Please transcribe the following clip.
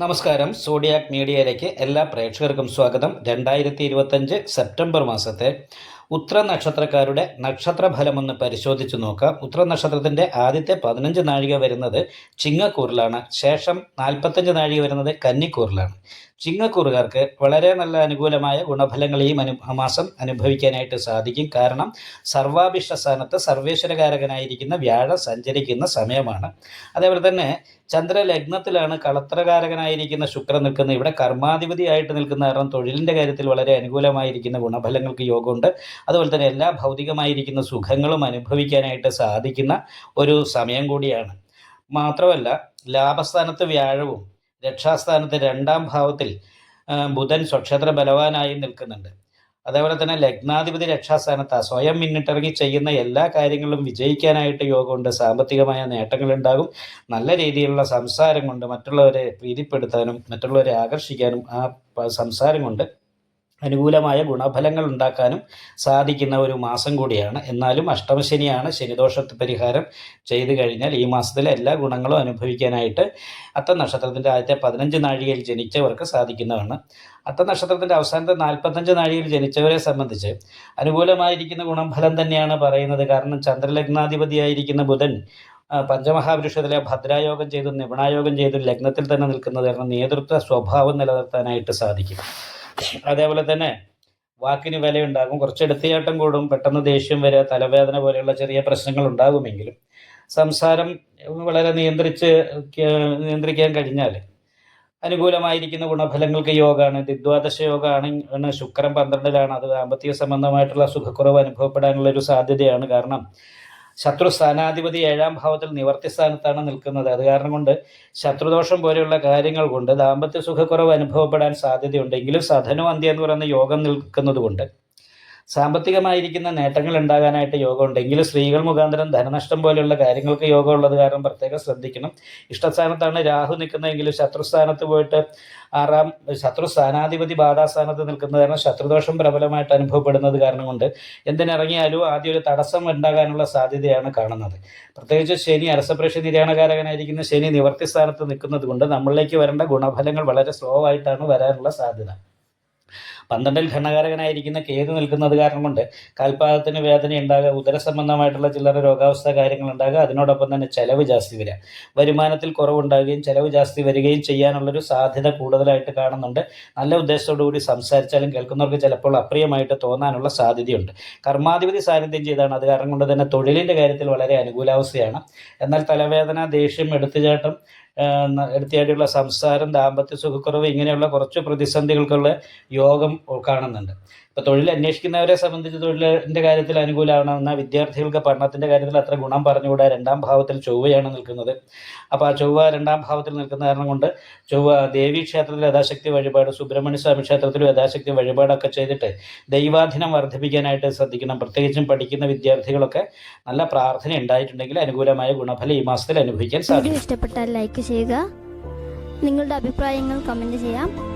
നമസ്കാരം. സോഡിയാക് മീഡിയയിലേക്ക് എല്ലാ പ്രേക്ഷകർക്കും സ്വാഗതം. രണ്ടായിരത്തി ഇരുപത്തഞ്ച് സെപ്റ്റംബർ മാസത്തെ ഉത്ര നക്ഷത്രക്കാരുടെ നക്ഷത്രഫലമൊന്ന് പരിശോധിച്ചു നോക്കാം. ഉത്ര നക്ഷത്രത്തിന്റെ ആദ്യത്തെ പതിനഞ്ച് നാഴിക വരുന്നത് ചിങ്ങക്കൂറിലാണ്. ശേഷം നാൽപ്പത്തഞ്ച് നാഴിക വരുന്നത് കന്നിക്കൂറിലാണ്. ചിങ്ങക്കൂറുകാർക്ക് വളരെ നല്ല അനുകൂലമായ ഗുണഫലങ്ങൾ ഈ അനു മാസം അനുഭവിക്കാനായിട്ട് സാധിക്കും. കാരണം സർവാഭിഷ്ട സ്ഥാനത്ത് സർവേശ്വരകാരകനായിരിക്കുന്ന വ്യാഴം സഞ്ചരിക്കുന്ന സമയമാണ്. അതേപോലെ തന്നെ ചന്ദ്രലഗ്നത്തിലാണ് കളത്രകാരകനായിരിക്കുന്ന ശുക്രൻ നിൽക്കുന്നത്. ഇവിടെ കർമാധിപതിയായിട്ട് നിൽക്കുന്ന കാരണം തൊഴിലിന്റെ കാര്യത്തിൽ വളരെ അനുകൂലമായിരിക്കുന്ന ഗുണഫലങ്ങൾക്ക് യോഗമുണ്ട്. അതുപോലെ തന്നെ എല്ലാ ഭൗതികമായിരിക്കുന്ന സുഖങ്ങളും അനുഭവിക്കാനായിട്ട് സാധിക്കുന്ന ഒരു സമയം കൂടിയാണ്. മാത്രമല്ല ലാഭസ്ഥാനത്ത് വ്യാഴവും രക്ഷാസ്ഥാനത്ത് രണ്ടാം ഭാവത്തിൽ ബുധൻ സ്വക്ഷേത്ര ബലവാനായി നിൽക്കുന്നുണ്ട്. അതേപോലെ തന്നെ ലഗ്നാധിപതി രക്ഷാസ്ഥാനത്ത് സ്വയം മുന്നിട്ടിറങ്ങി ചെയ്യുന്ന എല്ലാ കാര്യങ്ങളും വിജയിക്കാനായിട്ട് യോഗമുണ്ട്. സാമ്പത്തികമായ നേട്ടങ്ങളുണ്ടാകും. നല്ല രീതിയിലുള്ള സംസാരം കൊണ്ട് മറ്റുള്ളവരെ പ്രീതിപ്പെടുത്താനും മറ്റുള്ളവരെ ആകർഷിക്കാനും ആ സംസാരം കൊണ്ട് അനുകൂലമായ ഗുണഫലങ്ങൾ ഉണ്ടാക്കാനും സാധിക്കുന്ന ഒരു മാസം കൂടിയാണ്. എന്നാലും അഷ്ടമശനിയാണ് ശനിദോഷ പരിഹാരം ചെയ്തു കഴിഞ്ഞാൽ ഈ മാസത്തിലെ എല്ലാ ഗുണങ്ങളും അനുഭവിക്കാനായിട്ട് അത്ത നക്ഷത്രത്തിന്റെ ആദ്യത്തെ പതിനഞ്ച് നാഴികയിൽ ജനിച്ചവർക്ക് സാധിക്കുന്നതാണ്. അത്ത നക്ഷത്രത്തിന്റെ അവസാനത്തെ നാൽപ്പത്തഞ്ച് നാഴികയിൽ ജനിച്ചവരെ സംബന്ധിച്ച് അനുകൂലമായിരിക്കുന്ന ഗുണഫലം തന്നെയാണ് പറയുന്നത്. കാരണം ചന്ദ്രലഗ്നാധിപതിയായിരിക്കുന്ന ബുധൻ പഞ്ചമഹാപുരുഷത്തിലെ ഭദ്രായോഗം ചെയ്തും നിപുണായോഗം ചെയ്തും ലഗ്നത്തിൽ തന്നെ നിൽക്കുന്നത് കാരണം നേതൃത്വ സ്വഭാവം നിലനിർത്താനായിട്ട് സാധിക്കും. അതേപോലെ തന്നെ വാക്കിന് വിലയുണ്ടാകും. കുറച്ച് എടുത്തിയാട്ടം കൂടും. പെട്ടെന്ന് ദേഷ്യം വരിക തലവേദന പോലെയുള്ള ചെറിയ പ്രശ്നങ്ങൾ ഉണ്ടാകുമെങ്കിലും സംസാരം വളരെ നിയന്ത്രിച്ച് നിയന്ത്രിക്കാൻ കഴിഞ്ഞാൽ അനുകൂലമായിരിക്കുന്ന ഗുണഫലങ്ങൾക്ക് യോഗമാണ് ദിദ്വാദശ യോഗമാണ് ശുക്രം ശുക്രൻ പന്ത്രണ്ടിലാണ്. അത് ദാമ്പത്യ സംബന്ധമായിട്ടുള്ള സുഖക്കുറവ് അനുഭവപ്പെടാനുള്ള ഒരു സാധ്യതയാണ്. കാരണം ശത്രു സ്ഥാനാധിപതി ഏഴാം ഭാവത്തിൽ നിവർത്തി സ്ഥാനത്താണ് നിൽക്കുന്നത്. അത് കാരണം കൊണ്ട് ശത്രുദോഷം പോലെയുള്ള കാര്യങ്ങൾ കൊണ്ട് ദാമ്പത്യ സുഖക്കുറവ് അനുഭവപ്പെടാൻ സാധ്യതയുണ്ടെങ്കിലും സധനു അന്ത്യ എന്ന് പറയുന്ന യോഗം നിൽക്കുന്നത് കൊണ്ട് സാമ്പത്തികമായിരിക്കുന്ന നേട്ടങ്ങൾ ഉണ്ടാകാനായിട്ട് യോഗം ഉണ്ടെങ്കിലും സ്ത്രീകൾ മുഖാന്തരം ധനനഷ്ടം പോലെയുള്ള കാര്യങ്ങൾക്ക് യോഗം ഉള്ളത് കാരണം പ്രത്യേകം ശ്രദ്ധിക്കണം. ഇഷ്ടസ്ഥാനത്താണ് രാഹു നിൽക്കുന്നതെങ്കിലും ശത്രുസ്ഥാനത്ത് പോയിട്ട് ആറാം ശത്രു സ്ഥാനാധിപതി ബാധാസ്ഥാനത്ത് നിൽക്കുന്നത് കാരണം ശത്രുദോഷം പ്രബലമായിട്ട് അനുഭവപ്പെടുന്നത് കാരണം കൊണ്ട് എന്തിനിറങ്ങിയാലും ആദ്യം ഒരു തടസ്സം ഉണ്ടാകാനുള്ള സാധ്യതയാണ് കാണുന്നത്. പ്രത്യേകിച്ച് ശനി അരസപ്രേക്ഷ നിര്യാണകാരകനായിരിക്കുന്ന ശനി നിവർത്തി സ്ഥാനത്ത് നിൽക്കുന്നത് കൊണ്ട് നമ്മളിലേക്ക് വരേണ്ട ഗുണഫലങ്ങൾ വളരെ സ്ലോ ആയിട്ടാണ് വരാനുള്ള സാധ്യത. പന്ത്രണ്ടിൽ ഭരണകാരകനായിരിക്കുന്ന കേതു നിൽക്കുന്നത് കാരണം കൊണ്ട് കാൽപാദത്തിന് വേദന ഉണ്ടാകുക ഉദര സംബന്ധമായിട്ടുള്ള ചില്ലറ രോഗാവസ്ഥ കാര്യങ്ങൾ ഉണ്ടാകുക അതിനോടൊപ്പം തന്നെ ചെലവ് ജാസ്തി വരിക. വരുമാനത്തിൽ കുറവുണ്ടാകുകയും ചെലവ് ജാസ്തി വരികയും ചെയ്യാനുള്ളൊരു സാധ്യത കൂടുതലായിട്ട് കാണുന്നുണ്ട്. നല്ല ഉദ്ദേശത്തോടു കൂടി സംസാരിച്ചാലും കേൾക്കുന്നവർക്ക് ചിലപ്പോൾ അപ്രിയമായിട്ട് തോന്നാനുള്ള സാധ്യതയുണ്ട്. കർമാധിപതി സാന്നിധ്യം ചെയ്താണ്. അത് കാരണം കൊണ്ട് തന്നെ തൊഴിലിന്റെ കാര്യത്തിൽ വളരെ അനുകൂലാവസ്ഥയാണ്. എന്നാൽ തലവേദന ദേഷ്യം എടുത്തുചാട്ടം എടുത്തിയായിട്ടുള്ള സംസാരം ദാമ്പത്യ സുഖക്കുറവ് ഇങ്ങനെയുള്ള കുറച്ച് പ്രതിസന്ധികൾക്കുള്ള യോഗം കാണുന്നുണ്ട്. ഇപ്പോൾ തൊഴിൽ അന്വേഷിക്കുന്നവരെ സംബന്ധിച്ച് തൊഴിലിന്റെ കാര്യത്തിൽ അനുകൂലമാണ് എന്നാൽ വിദ്യാർത്ഥികൾക്ക് പഠനത്തിന്റെ കാര്യത്തിൽ അത്ര ഗുണം പറഞ്ഞുകൂടാ. രണ്ടാം ഭാവത്തിൽ ചൊവ്വയാണ് നിൽക്കുന്നത്. അപ്പോൾ ആ ചൊവ്വ രണ്ടാം ഭാവത്തിൽ നിൽക്കുന്ന കാരണം കൊണ്ട് ചൊവ്വ ദേവി ക്ഷേത്രത്തിൽ യഥാശക്തി വഴിപാട് സുബ്രഹ്മണ്യ സ്വാമി ക്ഷേത്രത്തിൽ യഥാശക്തി വഴിപാടൊക്കെ ചെയ്തിട്ട് ദൈവാധീനം വർദ്ധിപ്പിക്കാനായിട്ട് ശ്രദ്ധിക്കണം. പ്രത്യേകിച്ചും പഠിക്കുന്ന വിദ്യാർത്ഥികളൊക്കെ നല്ല പ്രാർത്ഥന ഉണ്ടായിട്ടുണ്ടെങ്കിൽ അനുകൂലമായ ഗുണഫലം ഈ മാസത്തിൽ അനുഭവിക്കാൻ സാധിക്കും. ഇഷ്ടപ്പെട്ടാൽ ലൈക്ക് ചെയ്യുക. നിങ്ങളുടെ അഭിപ്രായങ്ങൾ കമന്റ് ചെയ്യാം.